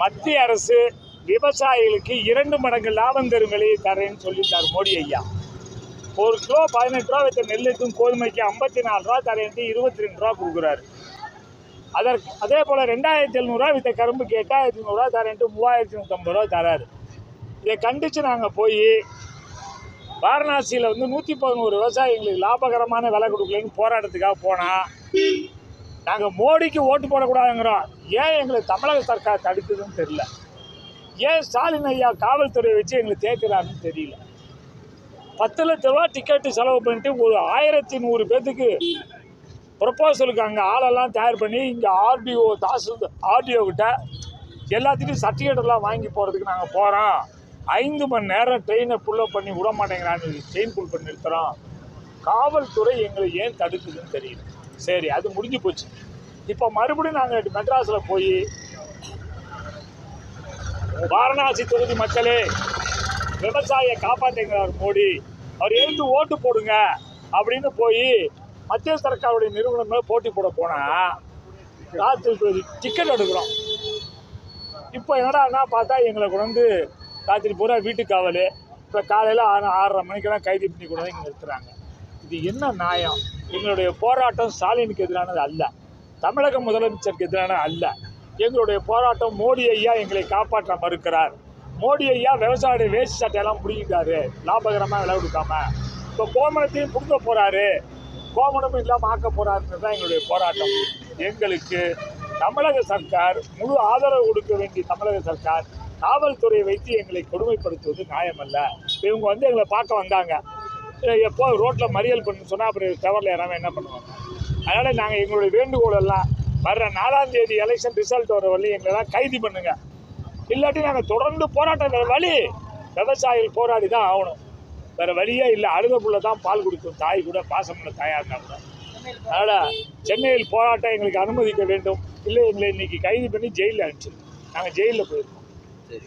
மத்திய அரசு விவசாயிகளுக்கு இரண்டு மடங்கு லாபம் தரும் விலையை தரேன்னு சொல்லிட்டார் மோடி ஐயா. ஒரு கிலோ பதினெட்டு ரூபா வைத்த நெல்லுக்கும் கோதுமைக்கு ஐம்பத்தி நாலு ரூபா தரேன்ட்டு இருபத்தி ரெண்டு ரூபா கொடுக்குறாரு. அதற்கு அதே போல் ரெண்டாயிரத்தி எழுநூறுவா வித்த கரும்புக்கு எட்டாயிரத்தி நூறுரூவா தரேன்ட்டு மூவாயிரத்தி நூற்றம்பது ரூபா தராரு. இதை கண்டித்து நாங்கள் போய் வாரணாசியில் வந்து நூற்றி பதினோரு விவசாயிகளுக்கு லாபகரமான விலை கொடுக்கலன்னு போராட்டத்துக்காக போனால் நாங்கள் மோடிக்கு ஓட்டு போடக்கூடாதுங்கிறோம் ஏன் எங்களை தமிழக சர்க்கார் தடுக்குதுன்னு தெரியல. ஏன் ஸ்டாலின் ஐயா காவல்துறையை வச்சு எங்களை தேக்குறாருன்னு தெரியல. பத்து லட்ச ரூபா டிக்கெட்டு செலவு பண்ணிட்டு ஒரு ஆயிரத்தி நூறு பேர்த்துக்கு ப்ரொப்போசலுக்கு அங்கே ஆளெல்லாம் தயார் பண்ணி இங்கே ஆர்டிஓ தாசில் ஆர்டிஓ கிட்ட எல்லாத்துக்கும் சர்டிஃபிகேட்டெல்லாம் வாங்கி போகிறதுக்கு நாங்கள் போகிறோம் ஐந்து மணி நேரம் ட்ரெயினை புல்லப் பண்ணி விட மாட்டேங்கிறான்னு செயின் புல் பண்ணி நிறுத்துகிறோம் காவல்துறை எங்களை ஏன் தடுக்குதுன்னு தெரியல. சரி அது முடிஞ்சு போச்சு. இப்போ மறுபடியும் நாங்கள் மெட்ராஸில் போய் வாரணாசி தொகுதி மக்களே விவசாய காப்பாற்றுங்கிறார் மோடி. அவர் எழுந்து ஓட்டு போடுங்க அப்படின்னு போய் மத்திய சர்க்காருடைய நிறுவனங்கள் போட்டி போட போனால் ராத்திரி டிக்கெட் எடுக்கிறோம். இப்போ என்னடான்னா பார்த்தா எங்களை கொண்டு வந்து ராத்திரி பூரா வீட்டுக்காவல். இப்போ காலையில் ஆறு ஆறரை மணிக்கெல்லாம் கைது பண்ணி கொண்டு வந்து இங்கே நிறுத்துறாங்க. இது என்ன நியாயம்? எங்களுடைய போராட்டம் ஸ்டாலினுக்கு எதிரானது அல்ல. தமிழக முதலமைச்சருக்கு எதிரான அல்ல. எங்களுடைய போராட்டம் மோடி ஐயா எங்களை காப்பாற்ற மறுக்கிறார். மோடி ஐயா விவசாயிய வேஷ்டி சட்டையெல்லாம் பிடிக்கிட்டாரு லாபகரமாக விலை கொடுக்காம. இப்போ கோமணத்தையும் பிடுங்க போகிறாரு கோமணமும் இல்லாமல் ஆக்க போகிறாருன்றது தான் எங்களுடைய போராட்டம். எங்களுக்கு தமிழக சர்க்கார் முழு ஆதரவு கொடுக்க வேண்டிய தமிழக சர்க்கார். காவல்துறையை வைத்து எங்களை கொடுமைப்படுத்துவது நியாயமல்ல. இவங்க வந்து எங்களை பார்க்க வந்தாங்க. எப்போ ரோட்டில் மறியல் பண்ணு சொன்னால் அப்புறம் டவரில் யாராவது என்ன பண்ணுவாங்க? அதனால் நாங்கள் எங்களுடைய வேண்டுகோள் எல்லாம் வர்ற நாலாம் தேதி எலெக்ஷன் ரிசல்ட் வர வழி எங்களெல்லாம் கைது பண்ணுங்க. இல்லாட்டி நாங்கள் தொடர்ந்து போராட்டம் வேறு வழி. விவசாயிகள் போராடி தான் ஆகணும். வேறு வழியே இல்லை. அழுத புள்ள தான் பால் கொடுக்கும். தாய் கூட பாசமுள்ள தாயாக இருந்தால் கூட. அதனால் சென்னையில் போராட்டம் எங்களுக்கு அனுமதிக்க வேண்டும். இல்லை எங்களை இன்றைக்கி கைது பண்ணி ஜெயிலில் அனுப்பிச்சிருக்கோம் நாங்கள் ஜெயிலில் போயிருக்கோம். சரி.